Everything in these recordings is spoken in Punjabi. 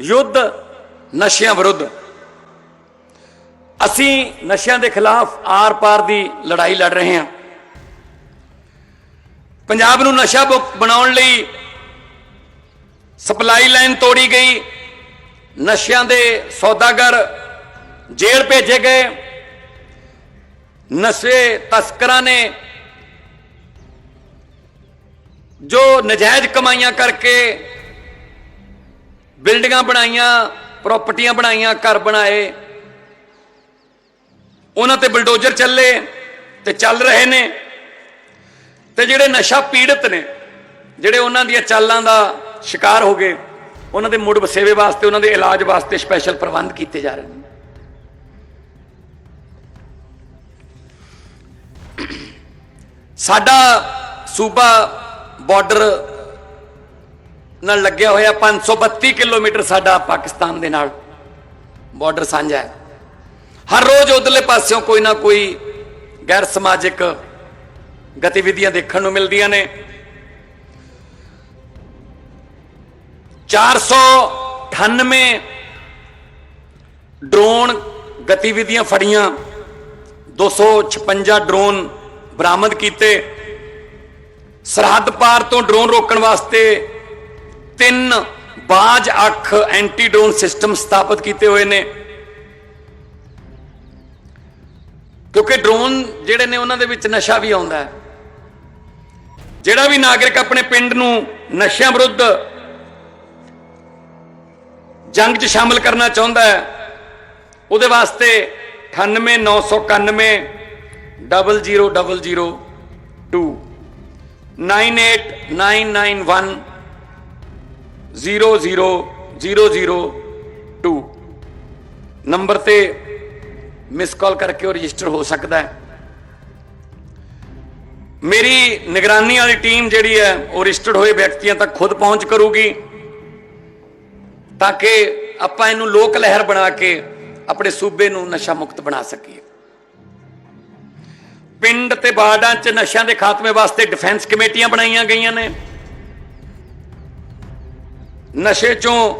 ਯੁੱਧ ਨਸ਼ਿਆਂ ਵਿਰੁੱਧ। ਅਸੀਂ ਨਸ਼ਿਆਂ ਦੇ ਖਿਲਾਫ ਆਰ-ਪਾਰ ਦੀ ਲੜਾਈ ਲੜ ਰਹੇ ਹਾਂ। ਪੰਜਾਬ ਨੂੰ ਨਸ਼ਾ ਮੁਕਤ ਬਣਾਉਣ ਲਈ ਸਪਲਾਈ ਲਾਈਨ ਤੋੜੀ ਗਈ। ਨਸ਼ਿਆਂ ਦੇ ਸੌਦਾਗਰ ਜੇਲ੍ਹ ਭੇਜੇ ਗਏ। ਨਸ਼ੇ ਤਸਕਰਾਂ ਨੇ ਜੋ ਨਜਾਇਜ਼ ਕਮਾਈਆਂ ਕਰਕੇ ਬਿਲਡਿੰਗਾਂ ਬਣਾਈਆਂ, ਪ੍ਰਾਪਰਟੀਆਂ ਬਣਾਈਆਂ, ਘਰ ਬਣਾਏ। ਉਹਨਾਂ ਤੇ ਬਲਡੋਜ਼ਰ ਚੱਲੇ ਤੇ ਚੱਲ ਰਹੇ ਨੇ। ਤੇ ਜਿਹੜੇ ਨਸ਼ਾ ਪੀੜਤ ਨੇ, ਜਿਹੜੇ ਉਹਨਾਂ ਦੀਆਂ ਚਾਲਾਂ ਦਾ ਸ਼ਿਕਾਰ ਹੋ ਗਏ, ਉਹਨਾਂ ਦੇ ਮੁੜ ਵਸੇਵੇ ਵਾਸਤੇ, ਉਹਨਾਂ ਦੇ ਇਲਾਜ ਵਾਸਤੇ ਸਪੈਸ਼ਲ ਪ੍ਰਬੰਧ ਕੀਤੇ ਜਾ ਰਹੇ ਨੇ। ਸਾਡਾ ਸੂਬਾ ਬਾਰਡਰ ਨਾਲ ਲੱਗਿਆ ਹੋਇਆ 532 ਕਿਲੋਮੀਟਰ ਸਾਡਾ ਪਾਕਿਸਤਾਨ ਦੇ ਨਾਲ ਬਾਰਡਰ ਸਾਂਝਾ ਹੈ। ਹਰ ਰੋਜ਼ ਉਧਰਲੇ ਪਾਸਿਓਂ ਕੋਈ ਨਾ ਕੋਈ ਗੈਰ ਸਮਾਜਿਕ ਗਤੀਵਿਧੀਆਂ ਦੇਖਣ ਨੂੰ ਮਿਲਦੀਆਂ ਨੇ। 498 ਡਰੋਨ ਗਤੀਵਿਧੀਆਂ ਫੜੀਆਂ। 256 ਡਰੋਨ ਬਰਾਮਦ ਕੀਤੇ। ਸਰਹੱਦ ਪਾਰ ਤੋਂ ਡਰੋਨ ਰੋਕਣ ਵਾਸਤੇ ਤਿੰਨ ਬਾਜ, ਅੱਖ ਐਂਟੀਡਰੋਨ ਸਿਸਟਮ ਸਥਾਪਿਤ ਕੀਤੇ ਹੋਏ ਨੇ। ਕਿਉਂਕਿ ਡਰੋਨ ਜਿਹੜੇ ਨੇ, ਉਹਨਾਂ ਦੇ ਵਿੱਚ ਨਸ਼ਾ ਵੀ ਆਉਂਦਾ ਹੈ। ਜਿਹੜਾ ਵੀ ਨਾਗਰਿਕ ਆਪਣੇ ਪਿੰਡ ਨੂੰ ਨਸ਼ਿਆਂ ਵਿਰੁੱਧ ਜੰਗ 'ਚ ਸ਼ਾਮਲ ਕਰਨਾ ਚਾਹੁੰਦਾ ਹੈ, ਉਹਦੇ ਵਾਸਤੇ 98991 00002 98991 00002 ਨੰਬਰ ਤੇ ਮਿਸ ਕਾਲ ਕਰਕੇ ਉਹ ਰਜਿਸਟਰ ਹੋ ਸਕਦਾ ਹੈ। ਮੇਰੀ ਨਿਗਰਾਨੀ ਵਾਲੀ ਟੀਮ ਜਿਹੜੀ ਹੈ, ਉਹ ਰਜਿਸਟਰਡ ਹੋਏ ਵਿਅਕਤੀਆਂ ਤੱਕ ਖੁਦ ਪਹੁੰਚ ਕਰੂਗੀ। ਤਾਂ ਕਿ ਆਪਾਂ ਇਹਨੂੰ ਲੋਕ ਲਹਿਰ ਬਣਾ ਕੇ ਆਪਣੇ ਸੂਬੇ ਨੂੰ ਨਸ਼ਾ ਮੁਕਤ ਬਣਾ ਸਕੀਏ। ਪਿੰਡ ਤੇ ਬਾਰਡਾਂ 'ਚ ਨਸ਼ਿਆਂ ਦੇ ਖਾਤਮੇ ਵਾਸਤੇ ਡਿਫੈਂਸ ਕਮੇਟੀਆਂ ਬਣਾਈਆਂ ਗਈਆਂ ਨੇ। ਨਸ਼ੇ 'ਚੋਂ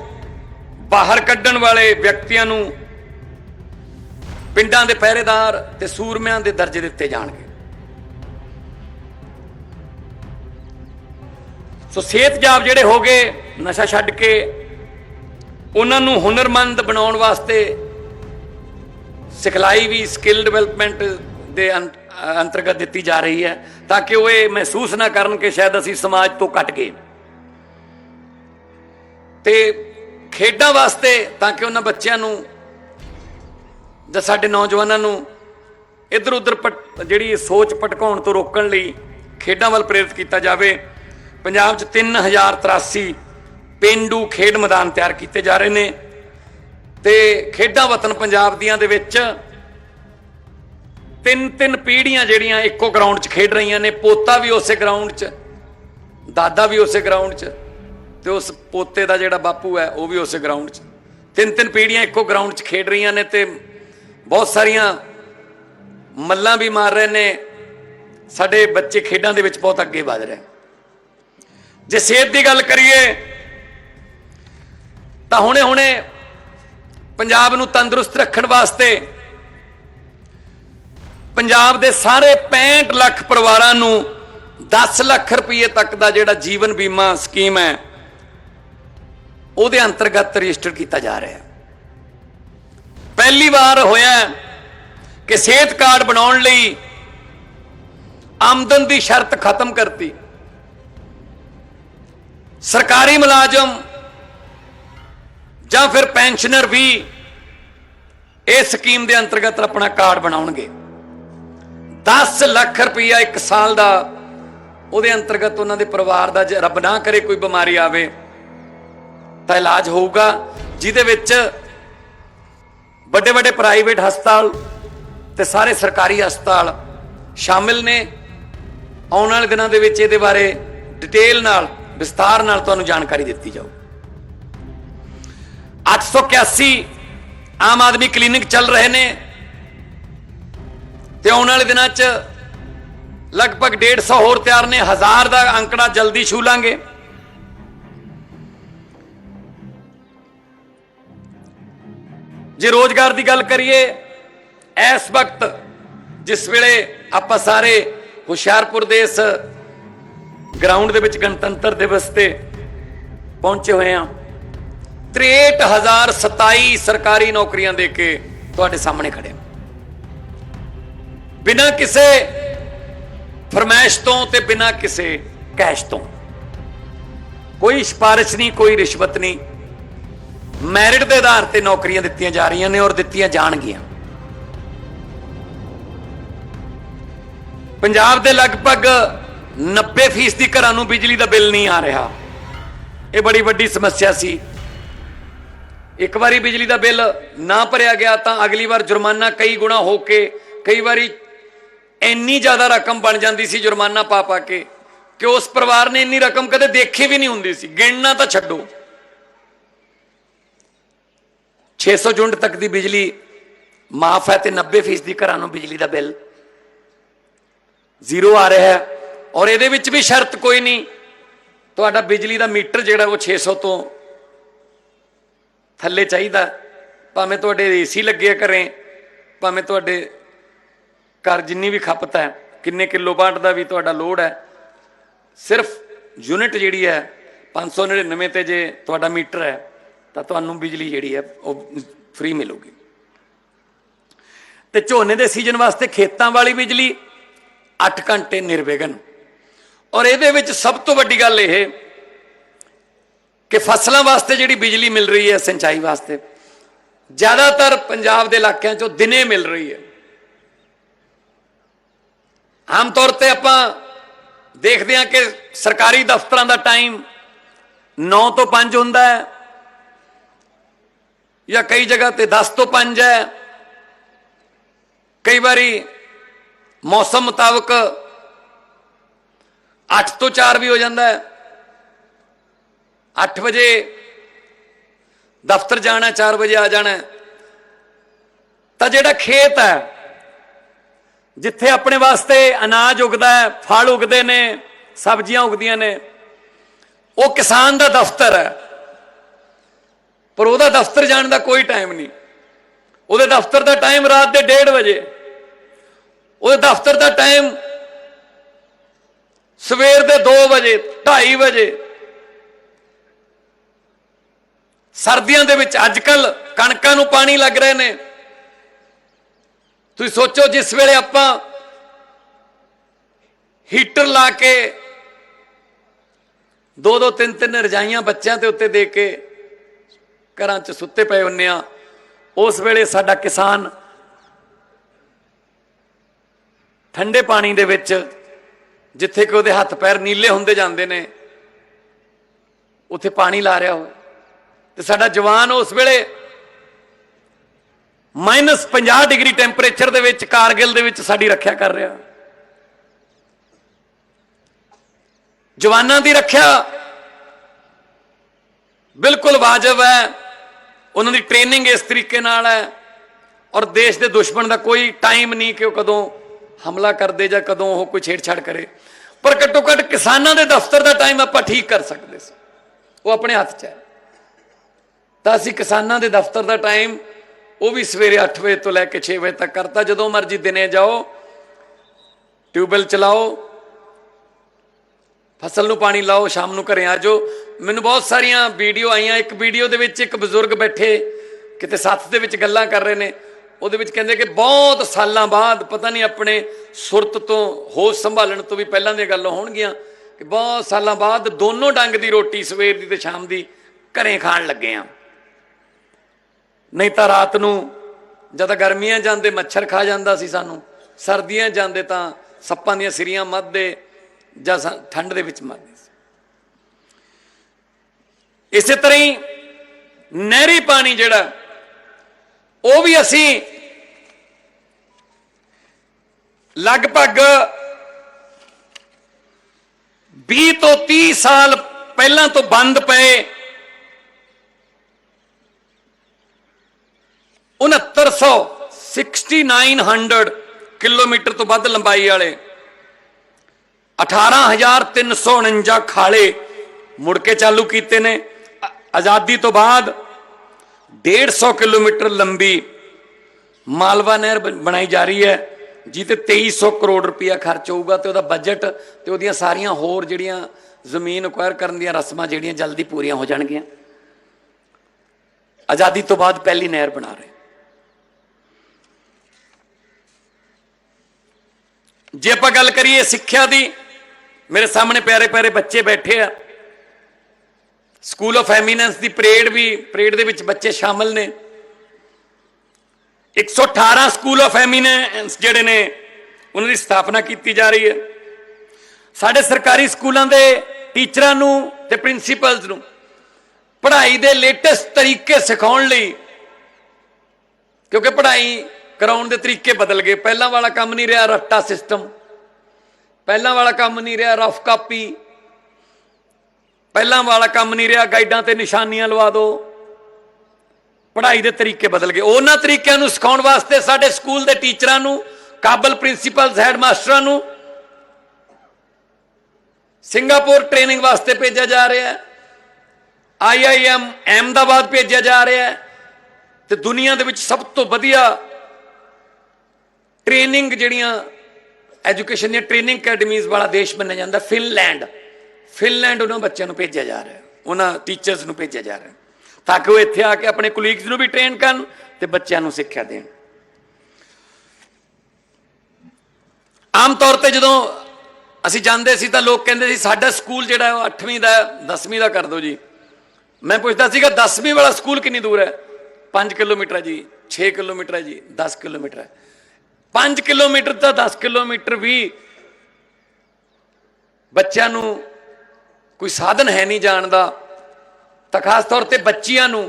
ਬਾਹਰ ਕੱਢਣ ਵਾਲੇ ਵਿਅਕਤੀਆਂ ਨੂੰ ਪਿੰਡਾਂ ਦੇ ਪਹਿਰੇਦਾਰ ਤੇ ਸੂਰਮਿਆਂ ਦੇ ਦਰਜੇ ਦਿੱਤੇ ਜਾਣਗੇ। ਸੋ ਸਿਹਤਯਾਬ ਜਿਹੜੇ ਹੋ ਗਏ, ਨਸ਼ਾ ਛੱਡ ਕੇ ਉਹਨਾਂ ਨੂੰ ਹੁਨਰਮੰਦ ਬਣਾਉਣ ਵਾਸਤੇ ਸਿਖਲਾਈ ਵੀ ਸਕਿੱਲ ਡਿਵੈਲਪਮੈਂਟ ਦੇ ਅੰ- ਅੰਤਰਗਤ ਦਿੱਤੀ ਜਾ ਰਹੀ ਹੈ ਤਾਂ ਕਿ ਉਹ ਇਹ ਮਹਿਸੂਸ ਨਾ ਕਰਨ ਕਿ ਸ਼ਾਇਦ ਅਸੀਂ ਸਮਾਜ ਤੋਂ ਕੱਟ ਗਏ। ਤੇ ਖੇਡਾਂ ਵਾਸਤੇ ਤਾਂ ਕਿ ਉਹਨਾਂ ਬੱਚਿਆਂ ਨੂੰ ਜਾਂ ਸਾਡੇ ਨੌਜਵਾਨਾਂ ਨੂੰ ਇੱਧਰ ਉੱਧਰ ਭਟ- ਜਿਹੜੀ ਸੋਚ ਭਟਕਾਉਣ ਤੋਂ ਰੋਕਣ ਲਈ ਖੇਡਾਂ ਵੱਲ ਪ੍ਰੇਰਿਤ ਕੀਤਾ ਜਾਵੇ। ਪੰਜਾਬ 'ਚ 3083 ਪਿੰਡੂ ਖੇਡ ਮੈਦਾਨ ਤਿਆਰ ਕੀਤੇ ਜਾ ਰਹੇ ਨੇ ਤੇ ਖੇਡਾਂ ਵਤਨ ਪੰਜਾਬ ਦੀਆਂ ਦੇ ਵਿੱਚ ਤਿੰਨ ਤਿੰਨ ਪੀੜ੍ਹੀਆਂ ਜਿਹੜੀਆਂ ਇੱਕੋ ਗਰਾਊਂਡ 'ਚ ਖੇਡ ਰਹੀਆਂ ਨੇ। ਪੋਤਾ ਵੀ ਉਸੇ ਗਰਾਊਂਡ 'ਚ, ਦਾਦਾ ਵੀ ਉਸੇ ਗਰਾਊਂਡ 'ਚ। ਤੇ ਉਸ ਪੋਤੇ ਦਾ ਜਿਹੜਾ ਬਾਪੂ ਹੈ, ਉਹ ਵੀ ਉਸੇ ਗਰਾਊਂਡ 'ਚ। ਤਿੰਨ ਤਿੰਨ ਪੀੜ੍ਹੀਆਂ ਇੱਕੋ ਗਰਾਊਂਡ 'ਚ ਖੇਡ ਰਹੀਆਂ ਨੇ ਤੇ ਬਹੁਤ ਸਾਰੀਆਂ ਮੱਲਾਂ ਵੀ ਮਾਰ ਰਹੇ ਨੇ। ਸਾਡੇ ਬੱਚੇ ਖੇਡਾਂ ਦੇ ਵਿੱਚ ਬਹੁਤ ਅੱਗੇ ਵਧ ਰਹੇ। ਜੇ ਸਿਹਤ ਦੀ ਗੱਲ ਕਰੀਏ, ਤਾਂ ਹੁਣੇ ਹੁਣੇ ਪੰਜਾਬ ਨੂੰ ਤੰਦਰੁਸਤ ਰੱਖਣ ਵਾਸਤੇ ਪੰਜਾਬ ਦੇ ਸਾਰੇ 65 ਲੱਖ ਪਰਿਵਾਰਾਂ ਨੂੰ 10 ਲੱਖ ਰੁਪਏ ਤੱਕ ਦਾ ਜਿਹੜਾ ਜੀਵਨ ਬੀਮਾ ਸਕੀਮ ਹੈ ਉਹਦੇ ਅੰਤਰਗਤ ਰਜਿਸਟਰ ਕੀਤਾ ਜਾ ਰਿਹਾ ਹੈ। ਪਹਿਲੀ ਵਾਰ ਹੋਇਆ ਕਿ ਸਿਹਤ ਕਾਰਡ ਬਣਾਉਣ ਲਈ ਆਮਦਨ ਦੀ ਸ਼ਰਤ ਖਤਮ ਕਰਤੀ। ਸਰਕਾਰੀ ਮੁਲਾਜ਼ਮ ਜਾਂ ਫਿਰ ਪੈਨਸ਼ਨਰ ਵੀ ਇਸ ਸਕੀਮ ਦੇ ਅੰਤਰਗਤ ਆਪਣਾ ਕਾਰਡ ਬਣਾਉਣਗੇ। 10 ਲੱਖ ਰੁਪਈਆ ਇੱਕ ਸਾਲ ਦਾ ਉਹਦੇ ਅੰਤਰਗਤ ਉਹਨਾਂ ਦੇ ਪਰਿਵਾਰ ਦਾ ਜੇ ਰੱਬ ਨਾ ਕਰੇ ਕੋਈ ਬਿਮਾਰੀ ਆਵੇ ਤਾਂ ਇਲਾਜ ਹੋਊਗਾ, ਜਿਹਦੇ ਵਿੱਚ ਵੱਡੇ ਵੱਡੇ ਪ੍ਰਾਈਵੇਟ ਹਸਪਤਾਲ ਤੇ ਸਾਰੇ ਸਰਕਾਰੀ ਹਸਪਤਾਲ ਸ਼ਾਮਿਲ ਨੇ। ਆਉਣ ਵਾਲੇ ਦਿਨਾਂ ਦੇ ਵਿੱਚ ਇਹਦੇ ਬਾਰੇ ਡਿਟੇਲ ਨਾਲ ਵਿਸਤਾਰ ਨਾਲ ਤੁਹਾਨੂੰ ਜਾਣਕਾਰੀ ਦਿੱਤੀ ਜਾਊ। 881 ਆਮ ਆਦਮੀ ਕਲੀਨਿਕ ਚੱਲ ਰਹੇ ਨੇ ਤੇ ਆਉਣ ਵਾਲੇ ਦਿਨਾਂ 'ਚ ਲਗਭਗ 150 ਹੋਰ ਤਿਆਰ ਨੇ। ਹਜ਼ਾਰ ਦਾ ਅੰਕੜਾ ਜਲਦੀ ਛੂ ਲਾਂਗੇ। ਜੇ ਰੋਜ਼ਗਾਰ ਦੀ ਗੱਲ ਕਰੀਏ, ਇਸ ਵਕਤ ਜਿਸ ਵੇਲੇ ਆਪਾਂ ਸਾਰੇ ਹੁਸ਼ਿਆਰਪੁਰ ਦੇ ਇਸ ਗਰਾਊਂਡ ਦੇ ਵਿੱਚ ਗਣਤੰਤਰ ਦਿਵਸ ਤੇ ਪਹੁੰਚੇ ਹੋਏ ਆ 63027 ਸਰਕਾਰੀ ਨੌਕਰੀਆਂ ਦੇ ਕੇ ਤੁਹਾਡੇ ਸਾਹਮਣੇ ਖੜੇ ਬਿਨਾਂ ਕਿਸੇ ਫਰਮਾਇਸ਼ ਤੋਂ ਤੇ ਬਿਨਾਂ ਕਿਸੇ ਕੈਸ਼ ਤੋਂ। ਕੋਈ ਸਿਫਾਰਿਸ਼ ਨਹੀਂ, ਕੋਈ ਰਿਸ਼ਵਤ ਨਹੀਂ। ਮੈਰਿਟ ਦੇ ਆਧਾਰ ਤੇ ਨੌਕਰੀਆਂ ਦਿੱਤੀਆਂ ਜਾ ਰਹੀਆਂ ਨੇ ਔਰ ਦਿੱਤੀਆਂ ਜਾਣਗੀਆਂ। ਪੰਜਾਬ ਦੇ ਲਗਭਗ 90% ਦੀ ਘਰਾਂ ਨੂੰ ਬਿਜਲੀ ਦਾ ਬਿੱਲ ਨਹੀਂ ਆ ਰਿਹਾ। ਇਹ ਬੜੀ ਵੱਡੀ ਸਮੱਸਿਆ ਸੀ। ਇੱਕ ਵਾਰੀ ਬਿਜਲੀ ਦਾ ਬਿੱਲ ਨਾ ਭਰਿਆ ਗਿਆ ਤਾਂ ਅਗਲੀ ਵਾਰ ਜੁਰਮਾਨਾ ਕਈ ਗੁਣਾ ਹੋ ਕੇ, ਕਈ ਵਾਰੀ ਇੰਨੀ ਜ਼ਿਆਦਾ ਰਕਮ ਬਣ ਜਾਂਦੀ ਸੀ ਜੁਰਮਾਨਾ ਪਾ ਪਾ ਕੇ ਕਿ ਉਸ ਪਰਿਵਾਰ ਨੇ ਇੰਨੀ ਰਕਮ ਕਦੇ ਦੇਖੀ ਵੀ ਨਹੀਂ ਹੁੰਦੀ ਸੀ। ਗਿਣਨਾ ਤਾਂ ਛੱਡੋ। 600 ਯੂਨਿਟ ਤੱਕ ਦੀ ਬਿਜਲੀ ਮਾਫ ਹੈ ਤੇ 90% ਦੀ ਘਰਾਂ ਨੂੰ ਬਿਜਲੀ ਦਾ ਬਿੱਲ। ਜ਼ੀਰੋ ਆ ਰਿਹਾ ਹੈ ਔਰ ਇਹਦੇ ਵਿੱਚ ਵੀ ਸ਼ਰਤ ਕੋਈ ਨਹੀਂ। ਤੁਹਾਡਾ ਬਿਜਲੀ ਦਾ ਮੀਟਰ ਜਿਹੜਾ ਉਹ 600 ਤੋਂ ਥੱਲੇ ਚਾਹੀਦਾ। ਭਾਵੇਂ ਤੁਹਾਡੇ ਏਸੀ ਲੱਗੇ ਕਰੇ, ਭਾਵੇਂ ਤੁਹਾਡੇ ਘਰ ਜਿੰਨੀ ਵੀ ਖਪਤ ਹੈ, ਕਿੰਨੇ ਕਿਲੋਵਾਟ ਦਾ ਵੀ ਤੁਹਾਡਾ ਲੋਡ ਹੈ, ਸਿਰਫ ਯੂਨਿਟ ਜਿਹੜੀ ਹੈ 599 ਤੇ ਜੇ ਤੁਹਾਡਾ ਮੀਟਰ ਹੈ ਤਾਂ ਤੁਹਾਨੂੰ ਬਿਜਲੀ ਜਿਹੜੀ ਹੈ, ਉਹ ਫ੍ਰੀ ਮਿਲੂਗੀ। ਤੇ ਝੋਨੇ ਦੇ ਸੀਜ਼ਨ ਵਾਸਤੇ ਖੇਤਾਂ ਵਾਲੀ ਬਿਜਲੀ 8 ਘੰਟੇ ਨਿਰਵਿਘਨ। ਔਰ ਇਹਦੇ ਵਿੱਚ ਸਭ ਤੋਂ ਵੱਡੀ ਗੱਲ ਇਹ ਕਿ ਫਸਲਾਂ ਵਾਸਤੇ ਜਿਹੜੀ ਬਿਜਲੀ ਮਿਲ ਰਹੀ ਹੈ, ਸਿੰਚਾਈ ਵਾਸਤੇ, ਜ਼ਿਆਦਾਤਰ ਪੰਜਾਬ ਦੇ ਇਲਾਕਿਆਂ 'ਚੋਂ ਦਿਨੇ ਮਿਲ ਰਹੀ ਹੈ। ਆਮ ਤੌਰ ਤੇ ਆਪਾਂ ਦੇਖਦੇ ਹਾਂ ਕਿ ਸਰਕਾਰੀ ਦਫ਼ਤਰਾਂ ਦਾ ਟਾਈਮ 9 ਤੋਂ 5 ਹੁੰਦਾ ਹੈ ਜਾਂ ਕਈ ਜਗ੍ਹਾ ਤੇ 10 ਤੋਂ 5 ਹੈ। ਕਈ ਵਾਰੀ ਮੌਸਮ ਮੁਤਾਬਕ 8 ਤੋਂ 4 ਵੀ ਹੋ ਜਾਂਦਾ ਹੈ। 8 ਵਜੇ ਦਫ਼ਤਰ ਜਾਣਾ 4 ਵਜੇ ਆ ਜਾਣਾ ਤਾਂ ਜਿਹੜਾ ਖੇਤ ਹੈ, ਜਿੱਥੇ ਆਪਣੇ ਵਾਸਤੇ ਅਨਾਜ ਉਗਦਾ ਹੈ, ਫਲ ਉਗਦੇ ਨੇ, ਸਬਜ਼ੀਆਂ ਉਗਦੀਆਂ ਨੇ, ਉਹ ਕਿਸਾਨ ਦਾ ਦਫ਼ਤਰ ਹੈ। ਪਰ ਉਹਦਾ ਦਫ਼ਤਰ ਜਾਣ ਦਾ ਕੋਈ ਟਾਈਮ ਨਹੀਂ। ਉਹਦੇ ਦਫ਼ਤਰ ਦਾ ਟਾਈਮ ਰਾਤ ਦੇ 1:30 ਵਜੇ। ਉਹਦੇ ਦਫ਼ਤਰ ਦਾ ਟਾਈਮ ਸਵੇਰ ਦੇ 2 ਵਜੇ 2:30 ਵਜੇ। ਸਰਦੀਆਂ ਦੇ ਵਿੱਚ ਅੱਜ ਅੱਜਕੱਲ ਕਣਕਾਂ ਨੂੰ ਪਾਣੀ ਲੱਗ ਰਹੇ ਨੇ। ਤੁਸੀਂ ਸੋਚੋ ਜਿਸ ਵੇਲੇ ਆਪਾਂ ਹੀਟਰ ਲਾ ਕੇ ਦੋ ਦੋ ਤਿੰਨ ਤਿੰਨ ਰਜਾਈਆਂ ਬੱਚਿਆਂ ਦੇ ਉੱਤੇ ਦੇ ਕੇ ਘਰਾਂ 'ਚ ਸੁੱਤੇ ਪਏ ਹੁੰਨੇ ਆ। ਉਸ ਵੇਲੇ ਸਾਡਾ ਕਿਸਾਨ ਠੰਡੇ ਪਾਣੀ ਦੇ ਵਿੱਚ, ਜਿੱਥੇ ਕਿ ਉਹਦੇ ਹੱਥ ਪੈਰ ਨੀਲੇ ਹੁੰਦੇ ਜਾਂਦੇ ਨੇ, ਉੱਥੇ ਪਾਣੀ ਲਾ ਰਿਹਾ ਹੋਵੇ। ਤੇ ਸਾਡਾ ਜਵਾਨ ਉਸ ਵੇਲੇ -50 ਡਿਗਰੀ ਟੈਂਪਰੇਚਰ ਦੇ ਵਿੱਚ, ਕਾਰਗਿਲ ਦੇ ਵਿੱਚ ਸਾਡੀ ਰੱਖਿਆ ਕਰ ਰਿਹਾ। ਜਵਾਨਾਂ ਦੀ ਰੱਖਿਆ ਬਿਲਕੁਲ ਵਾਜਬ ਹੈ। ਉਹਨਾਂ ਦੀ ਟ੍ਰੇਨਿੰਗ ਇਸ ਤਰੀਕੇ ਨਾਲ ਹੈ ਔਰ ਦੇਸ਼ ਦੇ ਦੁਸ਼ਮਣ ਦਾ ਕੋਈ ਟਾਈਮ ਨਹੀਂ ਕਿ ਉਹ ਕਦੋਂ ਹਮਲਾ ਕਰਦੇ ਜਾਂ ਕਦੋਂ ਉਹ ਕੋਈ ਛੇੜਛਾੜ ਕਰੇ। ਪਰ ਘੱਟੋ ਘੱਟ ਕਿਸਾਨਾਂ ਦੇ ਦਫ਼ਤਰ ਦਾ ਟਾਈਮ ਆਪਾਂ ਠੀਕ ਕਰ ਸਕਦੇ ਸੀ। ਉਹ ਆਪਣੇ ਹੱਥ 'ਚ ਹੈ। ਤਾਂ ਅਸੀਂ ਕਿਸਾਨਾਂ ਦੇ ਦਫ਼ਤਰ ਦਾ ਟਾਈਮ ਉਹ ਵੀ ਸਵੇਰੇ 8 ਵਜੇ ਤੋਂ ਲੈ ਕੇ 6 ਵਜੇ ਤੱਕ ਕਰਤਾ। ਜਦੋਂ ਮਰਜ਼ੀ ਦਿਨੇ ਜਾਓ, ਟਿਊਬਵੈਲ ਚਲਾਓ ਫਸਲ ਨੂੰ ਪਾਣੀ ਲਾਓ, ਸ਼ਾਮ ਨੂੰ ਘਰੇ ਆ ਜਾਓ। ਮੈਨੂੰ ਬਹੁਤ ਸਾਰੀਆਂ ਵੀਡੀਓ ਆਈਆਂ। ਇੱਕ ਵੀਡੀਓ ਦੇ ਵਿੱਚ ਇੱਕ ਬਜ਼ੁਰਗ ਬੈਠੇ, ਕਿਤੇ ਸੱਥ ਦੇ ਵਿੱਚ ਗੱਲਾਂ ਕਰ ਰਹੇ ਨੇ। ਉਹਦੇ ਵਿੱਚ ਕਹਿੰਦੇ ਕਿ ਬਹੁਤ ਸਾਲਾਂ ਬਾਅਦ, ਪਤਾ ਨਹੀਂ ਆਪਣੇ ਸੁਰਤ ਤੋਂ ਹੋਸ਼ ਸੰਭਾਲਣ ਤੋਂ ਵੀ ਪਹਿਲਾਂ ਦੀਆਂ ਗੱਲਾਂ ਹੋਣਗੀਆਂ ਕਿ ਬਹੁਤ ਸਾਲਾਂ ਬਾਅਦ ਦੋਨੋਂ ਡੰਗ ਦੀ ਰੋਟੀ ਸਵੇਰ ਦੀ ਤੇ ਸ਼ਾਮ ਦੀ ਘਰੇ ਖਾਣ ਲੱਗੇ ਆ। ਨਹੀਂ ਤਾਂ ਰਾਤ ਨੂੰ ਜਦ ਗਰਮੀਆਂ ਜਾਂਦੇ, ਮੱਛਰ ਖਾ ਜਾਂਦਾ ਸੀ ਸਾਨੂੰ। ਸਰਦੀਆਂ ਜਾਂਦੇ ਤਾਂ ਸੱਪਾਂ ਦੀਆਂ ਸਿਰੀਆਂ ਮੱਧਦੇ ਜਾਂ ਠੰਡ ਦੇ ਵਿੱਚ ਮਰਦੇ ਸੀ। ਇਸੇ ਤਰ੍ਹਾਂ ਹੀ ਨਹਿਰੀ ਪਾਣੀ ਜਿਹੜਾ, ਉਹ ਵੀ ਅਸੀਂ ਲਗਭਗ 20 ਤੋਂ 30 ਸਾਲ ਪਹਿਲਾਂ ਤੋਂ ਬੰਦ ਪਏ 6900 6900 ਕਿਲੋਮੀਟਰ ਤੋਂ ਵੱਧ ਲੰਬਾਈ ਵਾਲੇ 18349 ਖਾਲੇ ਮੁੜ ਕੇ ਚਾਲੂ ਕੀਤੇ ਨੇ। ਆਜ਼ਾਦੀ ਤੋਂ ਬਾਅਦ 150 ਕਿਲੋਮੀਟਰ ਲੰਬੀ ਮਾਲਵਾ ਨਹਿਰ ਬ- ਬਣਾਈ ਜਾ ਰਹੀ ਹੈ ਜਿੱਤੇ 2300 ਕਰੋੜ ਰੁਪਇਆ ਖਰਚ ਹੋਊਗਾ ਤੇ ਉਹਦਾ ਬਜਟ ਤੇ ਉਹਦੀਆਂ ਸਾਰੀਆਂ ਹੋਰ ਜਿਹੜੀਆਂ ਜ਼ਮੀਨ ਅਕਵਾਇਰ ਕਰਨ ਦੀਆਂ ਰਸਮਾਂ ਜਿਹੜੀਆਂ ਜਲਦੀ ਪੂਰੀਆਂ ਹੋ ਜਾਣਗੀਆਂ। ਆਜ਼ਾਦੀ ਤੋਂ ਬਾਅਦ ਪਹਿਲੀ ਨਹਿਰ ਬਣਾ ਰਹੇ। ਜੇ ਆਪਾਂ ਗੱਲ ਕਰੀਏ ਸਿੱਖਿਆ ਦੀ ਮੇਰੇ ਸਾਹਮਣੇ ਪਿਆਰੇ ਪਿਆਰੇ ਬੱਚੇ ਬੈਠੇ ਆ। ਸਕੂਲ ਆਫ ਐਮੀਨੈਂਸ ਦੀ ਪਰੇਡ ਵੀ, ਪਰੇਡ ਦੇ ਵਿੱਚ ਬੱਚੇ ਸ਼ਾਮਲ ਨੇ। 118 ਸਕੂਲ ਆਫ ਐਮੀਨੈਂਸ ਜਿਹੜੇ ਨੇ, ਉਹਨਾਂ ਦੀ ਸਥਾਪਨਾ ਕੀਤੀ ਜਾ ਰਹੀ ਹੈ। ਸਾਡੇ ਸਰਕਾਰੀ ਸਕੂਲਾਂ ਦੇ ਟੀਚਰਾਂ ਨੂੰ ਤੇ ਪ੍ਰਿੰਸੀਪਲਸ ਨੂੰ ਪੜ੍ਹਾਈ ਦੇ ਲੇਟੈਸਟ ਤਰੀਕੇ ਸਿਖਾਉਣ ਲਈ, ਕਿਉਂਕਿ ਪੜ੍ਹਾਈ ਕਰਾਉਣ ਦੇ ਤਰੀਕੇ ਬਦਲ ਗਏ। ਪਹਿਲਾਂ ਵਾਲਾ ਕੰਮ ਨਹੀਂ ਰਿਹਾ ਰੱਟਾ ਸਿਸਟਮ ਪਹਿਲਾਂ ਵਾਲਾ ਕੰਮ ਨਹੀਂ ਰਿਹਾ ਰਫ ਕਾਪੀ ਪਹਿਲਾਂ ਵਾਲਾ ਕੰਮ ਨਹੀਂ ਰਿਹਾ ਗਾਈਡਾਂ ਤੇ ਨਿਸ਼ਾਨੀਆਂ ਲਵਾ ਦਿਓ ਪੜ੍ਹਾਈ ਦੇ ਤਰੀਕੇ ਬਦਲ ਗਏ। ਉਹਨਾਂ ਤਰੀਕਿਆਂ ਨੂੰ ਸਿਖਾਉਣ ਵਾਸਤੇ ਸਾਡੇ ਸਕੂਲ ਦੇ ਟੀਚਰਾਂ ਨੂੰ, ਕਾਬਲ ਪ੍ਰਿੰਸੀਪਲਸ ਹੈਡਮਾਸਟਰਾਂ ਨੂੰ ਸਿੰਗਾਪੁਰ ਟ੍ਰੇਨਿੰਗ ਵਾਸਤੇ ਭੇਜਿਆ ਜਾ ਰਿਹਾ ਹੈ। ਆਈਆਈਐਮ ਅਹਿਮਦਾਬਾਦ ਭੇਜਿਆ ਜਾ ਰਿਹਾ ਹੈ। ਤੇ ਦੁਨੀਆ ਦੇ ਵਿੱਚ ਸਭ ਤੋਂ ਵਧੀਆ ਟ੍ਰੇਨਿੰਗ ਜਿਹੜੀਆਂ ਐਜੂਕੇਸ਼ਨ ਦੀਆਂ ਟ੍ਰੇਨਿੰਗ ਅਕੈਡਮੀਜ਼ ਵਾਲਾ ਦੇਸ਼ ਮੰਨਿਆ ਜਾਂਦਾ, ਫਿਨਲੈਂਡ। ਫਿਨਲੈਂਡ ਉਹਨਾਂ ਬੱਚਿਆਂ ਨੂੰ ਭੇਜਿਆ ਜਾ ਰਿਹਾ। ਉਹਨਾਂ ਟੀਚਰਸ ਨੂੰ ਭੇਜਿਆ ਜਾ ਰਿਹਾ। ਤਾਂ ਕਿ ਉਹ ਇੱਥੇ ਆ ਕੇ ਆਪਣੇ ਕੁਲੀਗਸ ਨੂੰ ਵੀ ਟ੍ਰੇਨ ਕਰਨ ਤੇ ਬੱਚਿਆਂ ਨੂੰ ਸਿੱਖਿਆ ਦੇਣ। ਆਮ ਤੌਰ ਤੇ ਜਦੋਂ ਅਸੀਂ ਜਾਂਦੇ ਸੀ ਤਾਂ ਲੋਕ ਕਹਿੰਦੇ ਸੀ, ਸਾਡਾ ਸਕੂਲ ਜਿਹੜਾ ਉਹ 8ਵੀਂ ਦਾ 10ਵੀਂ ਦਾ ਕਰ ਦਿਓ ਜੀ। ਮੈਂ ਪੁੱਛਦਾ ਸੀਗਾ 10ਵੀਂ ਵਾਲਾ ਸਕੂਲ ਕਿੰਨੀ ਦੂਰ ਹੈ? 5 ਕਿਲੋਮੀਟਰ ਹੈ ਜੀ 6 ਕਿਲੋਮੀਟਰ ਹੈ ਜੀ 10 ਕਿਲੋਮੀਟਰ ਹੈ। 5 ਕਿਲੋਮੀਟਰ ਤਾਂ 10 ਕਿਲੋਮੀਟਰ ਵੀ ਬੱਚਿਆਂ ਨੂੰ ਕੋਈ ਸਾਧਨ ਹੈ ਨਹੀਂ ਜਾਣ ਦਾ। ਤਾਂ ਖਾਸ ਤੌਰ ਤੇ ਬੱਚੀਆਂ ਨੂੰ,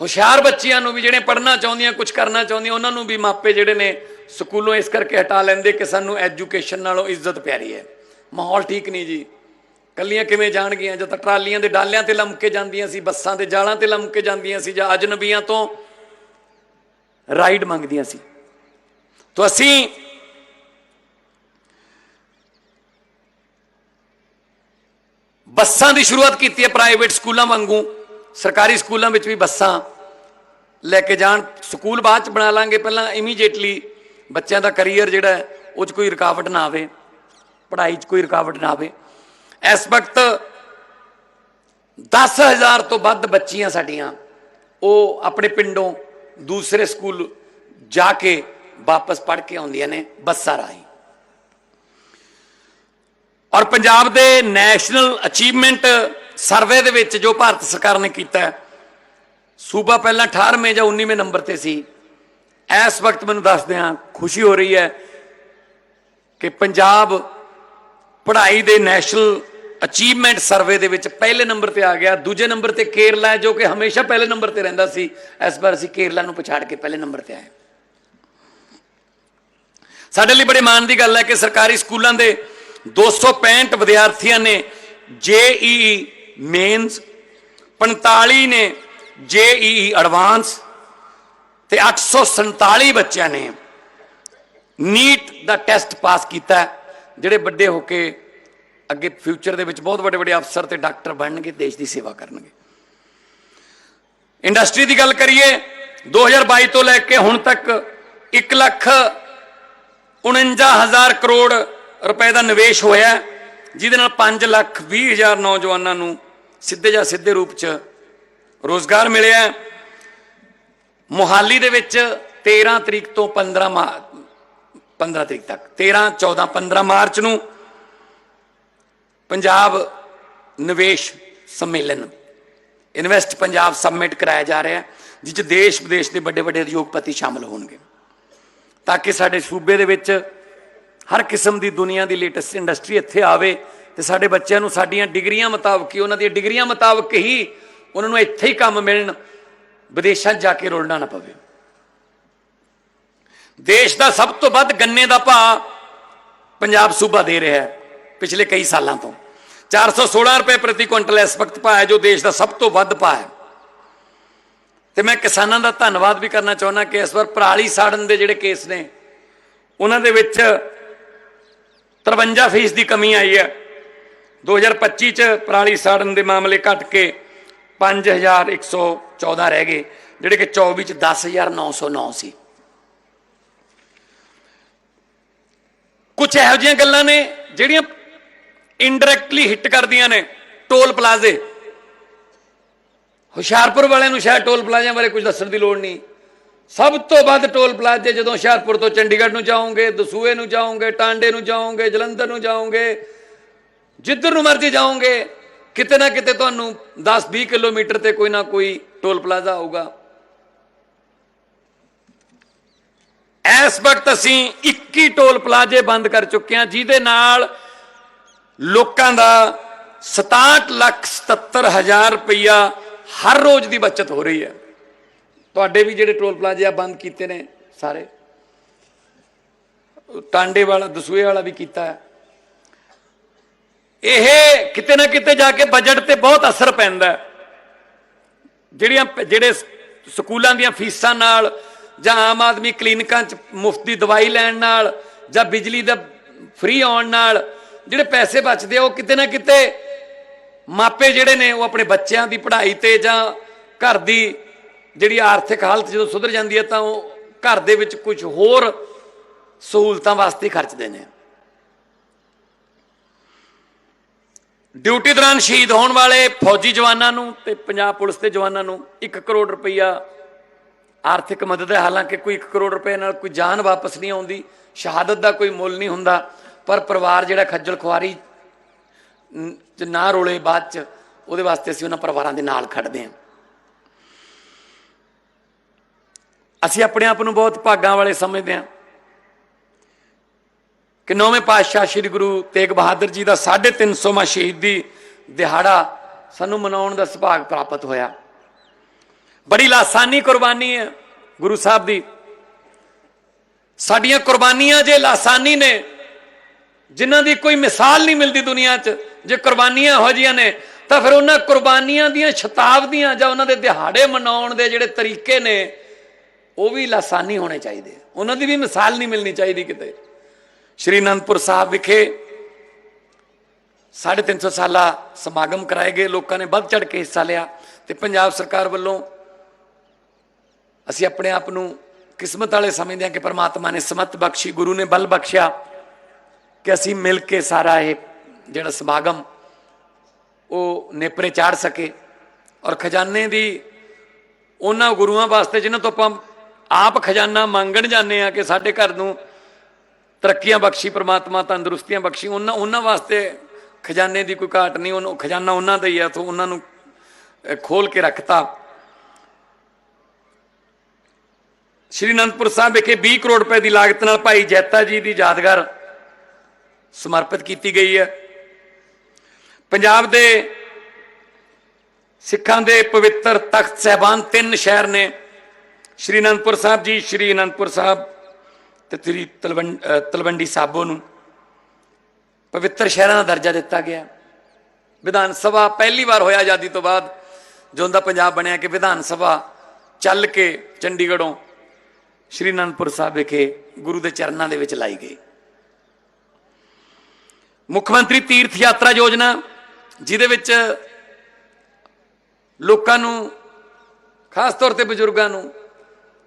ਹੁਸ਼ਿਆਰ ਬੱਚੀਆਂ ਨੂੰ ਵੀ ਜਿਹੜੇ ਪੜ੍ਹਨਾ ਚਾਹੁੰਦੀਆਂ ਕੁਝ ਕਰਨਾ ਚਾਹੁੰਦੀਆਂ, ਉਹਨਾਂ ਨੂੰ ਵੀ ਮਾਪੇ ਜਿਹੜੇ ਨੇ ਸਕੂਲੋਂ ਇਸ ਕਰਕੇ ਹਟਾ ਲੈਂਦੇ ਕਿ ਸਾਨੂੰ ਐਜੂਕੇਸ਼ਨ ਨਾਲੋਂ ਇੱਜ਼ਤ ਪਿਆਰੀ ਹੈ। ਮਾਹੌਲ ਠੀਕ ਨਹੀਂ ਜੀ। ਕੱਲੀਆਂ ਕਿਵੇਂ ਜਾਣਗੀਆਂ? ਜਦ ਤੱਕ ਟਰਾਲੀਆਂ ਦੇ ਡਾਲਿਆਂ ਤੇ ਲੰਮ ਕੇ ਜਾਂਦੀਆਂ ਸੀ, ਬੱਸਾਂ ਦੇ ਜਾਲਾਂ ਤੇ ਲੰਮ ਕੇ ਜਾਂਦੀਆਂ ਸੀ ਜਾਂ ਅਜਨਬੀਆਂ ਤੋਂ ਰਾਈਡ ਮੰਗਦੀਆਂ ਸੀ। ਤਾਂ ਅਸੀਂ ਬੱਸਾਂ ਦੀ ਸ਼ੁਰੂਆਤ ਕੀਤੀ ਹੈ ਪ੍ਰਾਈਵੇਟ ਸਕੂਲਾਂ ਵਾਂਗੂ। ਸਰਕਾਰੀ ਸਕੂਲਾਂ ਵਿੱਚ ਵੀ ਬੱਸਾਂ ਲੈ ਕੇ ਜਾਣ। ਸਕੂਲ ਬਾਅਦ ਚ ਬਣਾ ਲਾਂਗੇ ਪਹਿਲਾਂ ਇਮੀਡੀਏਟਲੀ ਬੱਚਿਆਂ ਦਾ ਕੈਰੀਅਰ ਜਿਹੜਾ ਉਹ ਚ ਕੋਈ ਰੁਕਾਵਟ ਨਾ ਆਵੇ। ਪੜ੍ਹਾਈ 'ਚ ਕੋਈ ਰੁਕਾਵਟ ਨਾ ਆਵੇ। ਇਸ ਵਕਤ 10000 ਤੋਂ ਵੱਧ ਬੱਚੀਆਂ ਸਾਡੀਆਂ, ਉਹ ਆਪਣੇ ਪਿੰਡੋਂ ਦੂਸਰੇ ਸਕੂਲ ਜਾ ਕੇ ਵਾਪਸ ਪੜ੍ਹ ਕੇ ਆਉਂਦੀਆਂ ਨੇ ਬੱਸਾਂ ਰਾਹੀਂ। ਔਰ ਪੰਜਾਬ ਦੇ ਨੈਸ਼ਨਲ ਅਚੀਵਮੈਂਟ ਸਰਵੇ ਦੇ ਵਿੱਚ ਜੋ ਭਾਰਤ ਸਰਕਾਰ ਨੇ ਕੀਤਾ ਸੂਬਾ ਪਹਿਲਾਂ 18ਵੇਂ ਜਾਂ 19ਵੇਂ ਨੰਬਰ ਤੇ ਸੀ। ਇਸ ਵਕਤ ਮੈਨੂੰ ਦੱਸਦੇ ਹਾਂ, ਖੁਸ਼ੀ ਹੋ ਰਹੀ ਹੈ ਕਿ ਪੰਜਾਬ ਪੜ੍ਹਾਈ ਦੇ ਨੈਸ਼ਨਲ ਅਚੀਵਮੈਂਟ ਸਰਵੇ ਦੇ ਵਿੱਚ ਪਹਿਲੇ ਨੰਬਰ ਤੇ ਆ ਗਿਆ। ਦੂਜੇ ਨੰਬਰ ਤੇ ਕੇਰਲਾ ਹੈ, ਜੋ ਕਿ ਹਮੇਸ਼ਾ ਪਹਿਲੇ ਨੰਬਰ ਤੇ ਰਹਿੰਦਾ ਸੀ। ਇਸ ਵਾਰ ਅਸੀਂ ਕੇਰਲਾ ਨੂੰ ਪਛਾੜ ਕੇ ਪਹਿਲੇ ਨੰਬਰ ਤੇ ਆਏ ਸਾਡੇ ਲਈ ਬੜੇ ਮਾਣ ਦੀ ਗੱਲ ਹੈ ਕਿ ਸਰਕਾਰੀ ਸਕੂਲਾਂ ਦੇ 265 ਵਿਦਿਆਰਥੀਆਂ ਨੇ ਜੇਈਈ ਮੇਨਸ 45 ਨੇ ਜੇਈਈ ਐਡਵਾਂਸ ਤੇ 847 ਬੱਚਿਆਂ ਨੇ ਨੀਟ ਦਾ ਟੈਸਟ ਪਾਸ ਕੀਤਾ ਜਿਹੜੇ ਵੱਡੇ ਹੋ ਕੇ ਅੱਗੇ ਫਿਊਚਰ ਦੇ ਵਿੱਚ ਬਹੁਤ ਵੱਡੇ ਵੱਡੇ ਅਫਸਰ ਤੇ ਡਾਕਟਰ ਬਣਨਗੇ, ਦੇਸ਼ ਦੀ ਸੇਵਾ ਕਰਨਗੇ। ਇੰਡਸਟਰੀ ਦੀ ਗੱਲ ਕਰੀਏ 2022 ਤੋਂ ਲੈ ਕੇ ਹੁਣ ਤੱਕ 1 ਲੱਖ 49000 ਕਰੋੜ ਰੁਪਏ ਦਾ ਨਿਵੇਸ਼ ਹੋਇਆ ਜਿਹਦੇ ਨਾਲ 5 ਲੱਖ 20 ਹਜ਼ਾਰ ਨੌਜਵਾਨਾਂ ਨੂੰ ਸਿੱਧੇ ਜਾਂ ਸਿੱਧੇ ਰੂਪ 'ਚ ਰੋਜ਼ਗਾਰ ਮਿਲਿਆ ਹੈ। ਮੁਹਾਲੀ ਦੇ ਵਿੱਚ 13 ਤਰੀਕ ਤੋਂ 15 ਮਾ 15 ਤਰੀਕ ਤੱਕ 13 14 15 ਮਾਰਚ ਨੂੰ ਪੰਜਾਬ ਨਿਵੇਸ਼ ਸੰਮੇਲਨ, ਇਨਵੈਸਟ ਪੰਜਾਬ ਸਬਮਿਟ ਕਰਾਇਆ ਜਾ ਰਿਹਾ ਜਿਸ 'ਚ ਦੇਸ਼ ਵਿਦੇਸ਼ ਦੇ ਵੱਡੇ ਵੱਡੇ ਉਦਯੋਗਪਤੀ ਸ਼ਾਮਲ ਹੋਣਗੇ ਤਾਂ ਕਿ ਸਾਡੇ ਸੂਬੇ ਦੇ ਵਿੱਚ ਹਰ ਕਿਸਮ ਦੀ ਦੁਨੀਆ ਦੀ ਲੇਟੈਸਟ ਇੰਡਸਟਰੀ ਇੱਥੇ ਆਵੇ ਤੇ ਸਾਡੇ ਬੱਚਿਆਂ ਨੂੰ ਸਾਡੀਆਂ ਡਿਗਰੀਆਂ ਮੁਤਾਬਕ ਹੀ, ਉਹਨਾਂ ਦੀਆਂ ਡਿਗਰੀਆਂ ਮੁਤਾਬਕ ਹੀ ਉਹਨਾਂ ਨੂੰ ਇੱਥੇ ਹੀ ਕੰਮ ਮਿਲਣ, ਵਿਦੇਸ਼ਾਂ 'ਚ ਜਾ ਕੇ ਰੋਲਣਾ ਨਾ ਪਵੇ। ਦੇਸ਼ ਦਾ ਸਭ ਤੋਂ ਵੱਧ ਗੰਨੇ ਦਾ ਭਾਅ ਪੰਜਾਬ ਸੂਬਾ ਦੇ ਰਿਹਾ ਹੈ, ਪਿਛਲੇ ਕਈ ਸਾਲਾਂ ਤੋਂ। 416 ਰੁਪਏ ਪ੍ਰਤੀ ਕੁਇੰਟਲ ਇਸ ਵਕਤ ਭਾਅ ਹੈ, ਜੋ ਦੇਸ਼ ਦਾ ਸਭ ਤੋਂ ਵੱਧ ਭਾਅ ਹੈ। ਤੇ ਮੈਂ ਕਿਸਾਨਾਂ ਦਾ ਧੰਨਵਾਦ ਵੀ ਕਰਨਾ ਚਾਹੁੰਦਾ ਕਿ ਇਸ ਵਾਰ ਪਰਾਲੀ ਸਾੜਨ ਦੇ ਜਿਹੜੇ ਕੇਸ ਨੇ, ਉਹਨਾਂ ਦੇ ਵਿੱਚ 53 ਫੀਸ ਦੀ ਕਮੀ ਆਈ ਹੈ। 2025 ਚ ਪਰਾਲੀ ਸਾੜਨ ਦੇ ਮਾਮਲੇ ਘਟ ਕੇ 5126 14 ਰਹਿ ਗਏ, ਜਿਹੜੇ ਕਿ 24 ਚ 10909 ਸੀ ਕੁਝ ਇਹੋ ਜਿਹੀਆਂ ਗੱਲਾਂ ਨੇ ਜਿਹੜੀਆਂ ਇਨਡਾਇਰੈਕਟਲੀ ਹਿੱਟ ਕਰਦੀਆਂ ਨੇ, ਟੋਲ ਪਲਾਜ਼ੇ। ਹੁਸ਼ਿਆਰਪੁਰ ਵਾਲਿਆਂ ਨੂੰ ਸ਼ਾਇਦ ਟੋਲ ਪਲਾਜ਼ਿਆਂ ਬਾਰੇ ਕੁਝ ਦੱਸਣ ਦੀ ਲੋੜ ਨਹੀਂ। ਸਭ ਤੋਂ ਵੱਧ ਟੋਲ ਪਲਾਜ਼ੇ ਜਦੋਂ ਹੁਸ਼ਿਆਰਪੁਰ ਤੋਂ ਚੰਡੀਗੜ੍ਹ ਨੂੰ ਜਾਓਗੇ, ਦਸੂਏ ਨੂੰ ਜਾਓਗੇ, ਟਾਂਡੇ ਨੂੰ ਜਾਓਗੇ, ਜਲੰਧਰ ਨੂੰ ਜਾਓਗੇ, ਜਿੱਧਰ ਨੂੰ ਮਰਜ਼ੀ ਜਾਓਗੇ, ਕਿਤੇ ਨਾ ਕਿਤੇ ਤੁਹਾਨੂੰ 10-20 ਕਿਲੋਮੀਟਰ ਤੇ ਕੋਈ ਨਾ ਕੋਈ ਟੋਲ ਪਲਾਜ਼ਾ ਆਊਗਾ। ਇਸ ਵਕਤ ਅਸੀਂ 21 ਟੋਲ ਪਲਾਜ਼ੇ ਬੰਦ ਕਰ ਚੁੱਕੇ ਹਾਂ, ਜਿਹਦੇ ਨਾਲ ਲੋਕਾਂ ਦਾ 67 ਲੱਖ 77 ਹਜ਼ਾਰ ਰੁਪਈਆ ਹਰ ਰੋਜ਼ ਦੀ ਬਚਤ ਹੋ ਰਹੀ ਹੈ। ਤੁਹਾਡੇ ਵੀ ਜਿਹੜੇ ਟੋਲ ਪਲਾਜ਼ੇ ਆ ਬੰਦ ਕੀਤੇ ਨੇ ਸਾਰੇ। ਟਾਂਡੇ ਵਾਲਾ, ਦਸੂਏ ਵਾਲਾ ਵੀ ਕੀਤਾ ਹੈ। ਇਹ ਕਿਤੇ ਨਾ ਕਿਤੇ ਜਾ ਕੇ ਬਜਟ ਤੇ ਬਹੁਤ ਅਸਰ ਪੈਂਦਾ ਜਿਹੜੀਆਂ ਜਿਹੜੇ ਸਕੂਲਾਂ ਦੀਆਂ ਫੀਸਾਂ ਨਾਲ ਜਾਂ ਆਮ ਆਦਮੀ ਕਲੀਨਿਕਾਂ 'ਚ ਮੁਫਤ ਦੀ ਦਵਾਈ ਲੈਣ ਨਾਲ ਜਾਂ ਬਿਜਲੀ ਦਾ ਫ੍ਰੀ ਆਉਣ ਨਾਲ ਜਿਹੜੇ ਪੈਸੇ ਬਚਦੇ ਆ, ਉਹ ਕਿਤੇ ਨਾ ਕਿਤੇ ਮਾਪੇ ਜਿਹੜੇ ਨੇ ਉਹ ਆਪਣੇ ਬੱਚਿਆਂ ਦੀ ਪੜ੍ਹਾਈ ਤੇ ਜਾਂ ਘਰ ਦੀ ਜਿਹੜੀ ਆਰਥਿਕ ਹਾਲਤ ਜਦੋਂ ਸੁਧਰ ਜਾਂਦੀ ਹੈ ਤਾਂ ਉਹ ਘਰ ਦੇ ਵਿੱਚ ਕੁਝ ਹੋਰ ਸਹੂਲਤਾਂ ਵਾਸਤੇ ਖਰਚਦੇ ਨੇ। ਡਿਊਟੀ ਦੌਰਾਨ ਸ਼ਹੀਦ ਹੋਣ ਵਾਲੇ ਫੌਜੀ ਜਵਾਨਾਂ ਨੂੰ ਤੇ ਪੰਜਾਬ ਪੁਲਿਸ ਦੇ ਜਵਾਨਾਂ ਨੂੰ 1 ਕਰੋੜ ਰੁਪਈਆ ਆਰਥਿਕ ਮਦਦ ਹੈ। ਹਾਲਾਂਕਿ ਕੋਈ 1 ਕਰੋੜ ਰੁਪਏ ਨਾਲ ਕੋਈ ਜਾਨ ਵਾਪਸ ਨਹੀਂ ਆਉਂਦੀ। ਸ਼ਹਾਦਤ ਦਾ ਕੋਈ ਮੁੱਲ ਨਹੀਂ ਹੁੰਦਾ। ਪਰ ਪਰਿਵਾਰ ਜਿਹੜਾ ਖੱਜਲ ਖੁਆਰੀ ਚ ਨਾ ਰੋਲੇ ਬਾਅਦ ਚ ਉਹਦੇ ਵਾਸਤੇ ਅਸੀਂ ਉਹਨਾਂ ਪਰਿਵਾਰਾਂ ਦੇ ਨਾਲ ਖੜਦੇ ਹਾਂ। ਅਸੀਂ ਆਪਣੇ ਆਪ ਨੂੰ ਬਹੁਤ ਭਾਗਾਂ ਵਾਲੇ ਸਮਝਦੇ ਹਾਂ। ਕਿ ਨੌਵੇਂ ਪਾਤਸ਼ਾਹ ਸ੍ਰੀ ਗੁਰੂ ਤੇਗ ਬਹਾਦਰ ਜੀ ਦਾ 350ਵਾਂ ਸ਼ਹੀਦੀ ਦਿਹਾੜਾ ਸਾਨੂੰ ਮਨਾਉਣ ਦਾ ਸੁਭਾਗ ਪ੍ਰਾਪਤ ਹੋਇਆ। ਬੜੀ ਲਾਸਾਨੀ ਕੁਰਬਾਨੀ ਹੈ ਗੁਰੂ ਸਾਹਿਬ ਦੀ। ਸਾਡੀਆਂ ਕੁਰਬਾਨੀਆਂ ਜੇ ਲਾਸਾਨੀ ਨੇ ਜਿਨ੍ਹਾਂ ਦੀ ਕੋਈ ਮਿਸਾਲ ਨਹੀਂ ਮਿਲਦੀ ਦੁਨੀਆ 'ਚ, ਜੇ ਕੁਰਬਾਨੀਆਂ ਹੋ ਜੀਆਂ ਨੇ, ਤਾਂ ਫਿਰ ਉਹਨਾਂ ਕੁਰਬਾਨੀਆਂ ਦੀਆਂ ਸ਼ਤਾਬਦੀਆਂ ਜਾਂ ਉਹਨਾਂ ਦੇ ਦਿਹਾੜੇ ਮਨਾਉਣ ਦੇ ਜਿਹੜੇ ਤਰੀਕੇ ਨੇ, ਉਹ ਵੀ ਲਾਸਾਨੀ ਹੋਣੇ ਚਾਹੀਦੇ ਉਹਨਾਂ ਦੀ ਵੀ ਮਿਸਾਲ ਨਹੀਂ ਮਿਲਣੀ ਚਾਹੀਦੀ ਕਿਤੇ। ਸ਼੍ਰੀ ਅਨੰਦਪੁਰ ਸਾਹਿਬ ਵਿਖੇ 350 ਸਾਲਾ ਸਮਾਗਮ ਕਰਾਏ ਗਏ, ਲੋਕਾਂ ਨੇ ਵੱਧ ਚੜ ਕੇ ਹਿੱਸਾ ਲਿਆ ਤੇ ਪੰਜਾਬ ਸਰਕਾਰ ਵੱਲੋਂ ਅਸੀਂ ਆਪਣੇ ਆਪ ਨੂੰ ਕਿਸਮਤ ਵਾਲੇ ਸਮਝਦੇ ਹਾਂ ਕਿ ਪਰਮਾਤਮਾ ਨੇ ਸਮਤ ਬਖਸ਼ੀ, ਗੁਰੂ ਨੇ ਬਲ ਬਖਸ਼ਿਆ। ਕਿ ਅਸੀਂ ਮਿਲ ਕੇ ਸਾਰਾ ਇਹ ਜਿਹੜਾ ਸਮਾਗਮ ਉਹ ਨੇਪਰੇ ਚਾੜ ਸਕੇ। ਔਰ ਖਜ਼ਾਨੇ ਦੀ ਉਹਨਾਂ ਗੁਰੂਆਂ ਵਾਸਤੇ ਜਿਨ੍ਹਾਂ ਤੋਂ ਆਪਾਂ ਆਪ ਖਜ਼ਾਨਾ ਮੰਗਣ ਜਾਂਦੇ ਆ ਕਿ ਸਾਡੇ ਘਰ ਨੂੰ ਤਰੱਕੀਆਂ ਬਖਸ਼ੀ ਪ੍ਰਮਾਤਮਾ ਤੰਦਰੁਸਤੀਆਂ ਬਖਸ਼ੀ ਉਹਨਾਂ ਉਹਨਾਂ ਵਾਸਤੇ ਖਜ਼ਾਨੇ ਦੀ ਕੋਈ ਘਾਟ ਨਹੀਂ ਉਹਨੂੰ ਖਜ਼ਾਨਾ ਉਹਨਾਂ ਦਾ ਹੀ ਆ ਤੋਂ ਉਹਨਾਂ ਨੂੰ ਅਹ, ਖੋਲ ਕੇ ਰੱਖਤਾ। ਸ਼੍ਰੀ ਅਨੰਦਪੁਰ ਸਾਹਿਬ ਵਿਖੇ 20 ਕਰੋੜ ਰੁਪਏ ਦੀ ਲਾਗਤ ਨਾਲ ਭਾਈ ਜੈਤਾ ਜੀ ਦੀ ਯਾਦਗਾਰ ਸਮਰਪਿਤ ਕੀਤੀ ਗਈ ਹੈ। ਪੰਜਾਬ ਦੇ ਸਿੱਖਾਂ ਦੇ ਪਵਿੱਤਰ ਤਖਤ ਸਹਿਬਾਨ ਤਿੰਨ ਸ਼ਹਿਰ ਨੇ। ਸ਼੍ਰੀ ਅਨੰਦਪੁਰ ਸਾਹਿਬ ਜੀ, ਸ਼੍ਰੀ ਅਨੰਦਪੁਰ ਸਾਹਿਬ ਤੇ ਸ੍ਰੀ ਤਲਵੰਡ ਤਲਵੰਡੀ ਸਾਬੋ ਨੂੰ। ਪਵਿੱਤਰ ਸ਼ਹਿਰਾਂ ਦਾ ਦਰਜਾ ਦਿੱਤਾ ਗਿਆ। ਵਿਧਾਨ ਸਭਾ ਪਹਿਲੀ ਵਾਰ ਹੋਇਆ ਆਜ਼ਾਦੀ ਤੋਂ ਬਾਅਦ, ਜਦੋਂ ਦਾ ਪੰਜਾਬ ਬਣਿਆ ਕਿ ਵਿਧਾਨ ਸਭਾ ਚੱਲ ਕੇ ਚੰਡੀਗੜ੍ਹੋਂ ਸ਼੍ਰੀ ਅਨੰਦਪੁਰ ਸਾਹਿਬ ਵਿਖੇ ਗੁਰੂ ਦੇ ਚਰਨਾਂ ਦੇ ਵਿੱਚ ਲਾਈ ਗਈ। ਮੁੱਖ ਮੰਤਰੀ ਤੀਰਥ ਯਾਤਰਾ ਯੋਜਨਾ, ਜਿਹਦੇ ਵਿੱਚ ਲੋਕਾਂ ਨੂੰ, ਖਾਸ ਤੌਰ ਤੇ ਬਜ਼ੁਰਗਾਂ ਨੂੰ,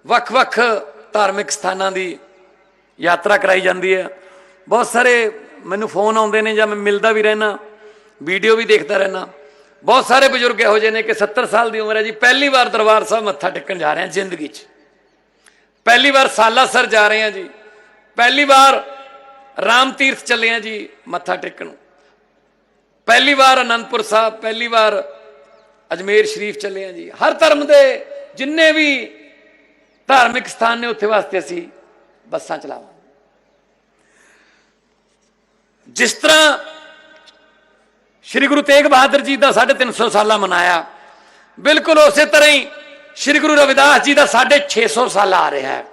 ਵੱਖ-ਵੱਖ ਧਾਰਮਿਕ ਸਥਾਨਾਂ ਦੀ ਯਾਤਰਾ ਕਰਾਈ ਜਾਂਦੀ ਹੈ। ਬਹੁਤ ਸਾਰੇ ਮੈਨੂੰ ਫੋਨ ਆਉਂਦੇ ਨੇ ਜਾਂ ਮੈਂ ਮਿਲਦਾ ਵੀ ਰਹਿਣਾ ਵੀਡੀਓ ਵੀ ਦੇਖਦਾ ਰਹਿਣਾ ਬਹੁਤ ਸਾਰੇ ਬਜ਼ੁਰਗ ਇਹੋ ਜਿਹੇ ਨੇ ਕਿ 70 ਸਾਲ ਦੀ ਉਮਰ ਹੈ ਜੀ, ਪਹਿਲੀ ਵਾਰ ਦਰਬਾਰ ਸਾਹਿਬ ਮੱਥਾ ਟੇਕਣ ਜਾ ਰਹੇ ਹਾਂ ਜ਼ਿੰਦਗੀ 'ਚ। ਪਹਿਲੀ ਵਾਰ ਸਾਲਾਸਰ ਜਾ ਰਹੇ ਹਾਂ ਜੀ। ਪਹਿਲੀ ਵਾਰ ਰਾਮ ਤੀਰਥ ਚੱਲੇ ਹਾਂ ਜੀ ਮੱਥਾ ਟੇਕਣ। ਪਹਿਲੀ ਵਾਰ ਅਨੰਦਪੁਰ ਸਾਹਿਬ, ਪਹਿਲੀ ਵਾਰ ਅਜਮੇਰ ਸ਼ਰੀਫ ਚੱਲੇ ਹਾਂ ਜੀ। ਹਰ ਧਰਮ ਦੇ ਜਿੰਨੇ ਵੀ ਧਾਰਮਿਕ ਸਥਾਨ ਨੇ ਉੱਥੇ ਵਾਸਤੇ ਅਸੀਂ ਬੱਸਾਂ ਚਲਾਵਾਂਗੇ। ਜਿਸ ਤਰ੍ਹਾਂ ਸ੍ਰੀ ਗੁਰੂ ਤੇਗ ਬਹਾਦਰ ਜੀ ਦਾ 350 ਸਾਲਾ ਮਨਾਇਆ, ਬਿਲਕੁਲ ਉਸੇ ਤਰ੍ਹਾਂ ਹੀ ਸ੍ਰੀ ਗੁਰੂ ਰਵਿਦਾਸ ਜੀ ਦਾ 650 ਸਾਲ ਆ ਰਿਹਾ ਹੈ।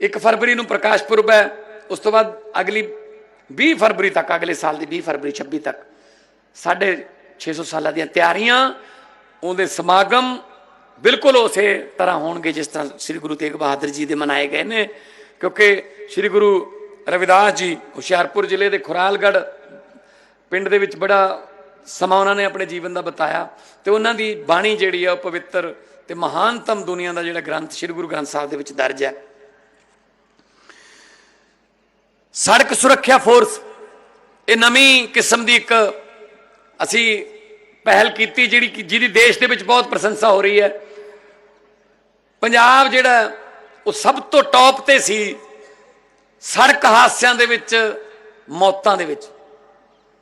1 ਫਰਵਰੀ ਨੂੰ ਪ੍ਰਕਾਸ਼ ਪੁਰਬ ਹੈ ਉਸ ਤੋਂ ਬਾਅਦ ਅਗਲੀ 20 ਫਰਵਰੀ ਤੱਕ, ਅਗਲੇ ਸਾਲ ਦੀ 20 ਫਰਵਰੀ 26 ਤੱਕ 650 ਸਾਲਾਂ ਦੀਆਂ ਤਿਆਰੀਆਂ, ਉਹਦੇ ਸਮਾਗਮ ਬਿਲਕੁਲ ਉਸੇ ਤਰ੍ਹਾਂ ਹੋਣਗੇ ਜਿਸ ਤਰ੍ਹਾਂ ਸ੍ਰੀ ਗੁਰੂ ਤੇਗ ਬਹਾਦਰ ਜੀ ਦੇ ਮਨਾਏ ਗਏ ਨੇ, ਕਿਉਂਕਿ ਸ੍ਰੀ ਗੁਰੂ ਰਵਿਦਾਸ ਜੀ ਹੁਸ਼ਿਆਰਪੁਰ ਜ਼ਿਲ੍ਹੇ ਦੇ ਖੁਰਾਲਗੜ੍ਹ ਪਿੰਡ ਦੇ ਵਿੱਚ ਬੜਾ ਸਮਾਂ ਉਹਨਾਂ ਨੇ ਆਪਣੇ ਜੀਵਨ ਦਾ ਬਤਾਇਆ ਤੇ ਉਹਨਾਂ ਦੀ ਬਾਣੀ ਜਿਹੜੀ ਆ ਉਹ ਪਵਿੱਤਰ ਤੇ ਮਹਾਨਤਮ ਦੁਨੀਆ ਦਾ ਜਿਹੜਾ ਗ੍ਰੰਥ ਸ੍ਰੀ ਗੁਰੂ ਗ੍ਰੰਥ ਸਾਹਿਬ ਦੇ ਵਿੱਚ ਦਰਜ ਹੈ। ਸੜਕ ਸੁਰੱਖਿਆ ਫੋਰਸ, ਇਹ ਨਵੀਂ ਕਿਸਮ ਦੀ ਇੱਕ ਅਸੀਂ ਪਹਿਲ ਕੀਤੀ ਜਿਹੜੀ ਕਿ ਜਿਹਦੀ ਦੇਸ਼ ਦੇ ਵਿੱਚ ਬਹੁਤ ਪ੍ਰਸ਼ੰਸਾ ਹੋ ਰਹੀ ਹੈ। ਪੰਜਾਬ ਜਿਹੜਾ, ਉਹ ਸਭ ਤੋਂ ਟੌਪ ਤੇ ਸੀ ਸੜਕ ਹਾਦਸਿਆਂ ਦੇ ਵਿੱਚ, ਮੌਤਾਂ ਦੇ ਵਿੱਚ।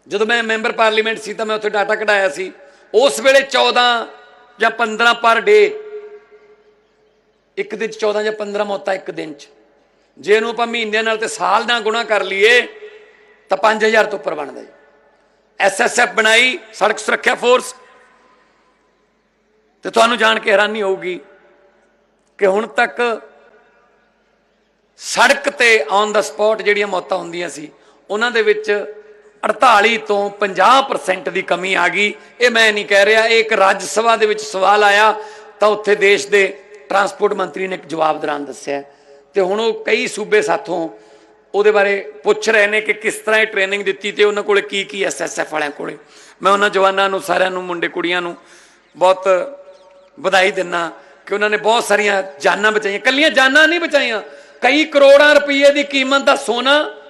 ਜਦੋਂ ਮੈਂ ਮੈਂਬਰ ਪਾਰਲੀਮੈਂਟ ਸੀ ਤਾਂ ਮੈਂ ਉੱਥੇ ਡਾਟਾ ਕਢਾਇਆ ਸੀ। ਉਸ ਵੇਲੇ 14 ਜਾਂ 15 ਪਰ ਡੇ, ਇੱਕ ਦਿਨ 'ਚ 14 ਜਾਂ 15 ਮੌਤਾਂ ਇੱਕ ਦਿਨ 'ਚ। ਜੇ ਇਹਨੂੰ ਆਪਾਂ ਮਹੀਨਿਆਂ ਨਾਲ ਤੇ ਸਾਲ ਨਾਲ ਗੁਣਾ ਕਰ ਲਈਏ, ਤਾਂ 5000 ਤੋਂ ਉੱਪਰ ਬਣਦਾ ਜੀ। ਐਸਐਸਐਫ ਬਣਾਈ, ਸੜਕ ਸੁਰੱਖਿਆ ਫੋਰਸ ਤੇ ਤੁਹਾਨੂੰ ਜਾਣ ਕੇ ਹੈਰਾਨੀ ਹੋਊਗੀ ਕਿ ਹੁਣ ਤੱਕ ਸੜਕ ਤੇ ਔਨ ਦਾ ਸਪੌਟ ਜਿਹੜੀਆਂ ਮੌਤਾਂ ਹੁੰਦੀਆਂ ਸੀ, ਉਹਨਾਂ ਦੇ ਵਿੱਚ 48 ਤੋਂ 50% ਦੀ ਕਮੀ ਆ ਗਈ। ਇਹ ਮੈਂ ਨਹੀਂ ਕਹਿ ਰਿਹਾ, ਇਹ ਇੱਕ ਰਾਜ ਸਭਾ ਦੇ ਵਿੱਚ ਸਵਾਲ ਆਇਆ, ਤਾਂ ਉੱਥੇ ਦੇਸ਼ ਦੇ ਟਰਾਂਸਪੋਰਟ ਮੰਤਰੀ ਨੇ ਇੱਕ ਜਵਾਬ ਦੌਰਾਨ ਦੱਸਿਆ। ਤੇ ਹੁਣ ਉਹ ਕਈ ਸੂਬੇ ਸਾਥੋਂ ਉਹਦੇ ਬਾਰੇ ਪੁੱਛ ਰਹੇ ਨੇ ਕਿ ਕਿਸ ਤਰ੍ਹਾਂ ਇਹ ਟ੍ਰੇਨਿੰਗ ਦਿੱਤੀ ਤੇ ਉਹਨਾਂ ਕੋਲੇ ਕੀ ਕੀ ਐਸਐਸਐਫ ਵਾਲਿਆਂ ਕੋਲੇ। ਮੈਂ ਉਹਨਾਂ ਜਵਾਨਾਂ ਨੂੰ, ਸਾਰਿਆਂ ਨੂੰ, ਮੁੰਡੇ, ਕੁੜੀਆਂ ਨੂੰ ਬਹੁਤ ਵਧਾਈ ਦਿੰਨਾ ਕਿ ਉਹਨਾਂ ਨੇ ਬਹੁਤ ਸਾਰੀਆਂ ਜਾਨਾਂ ਬਚਾਈਆਂ। ਕੱਲੀਆਂ ਜਾਨਾਂ ਨਹੀਂ ਬਚਾਈਆਂ। ਕਈ ਕਰੋੜਾਂ ਰੁਪਏ ਦੀ ਕੀਮਤ ਦਾ ਸੋਨਾ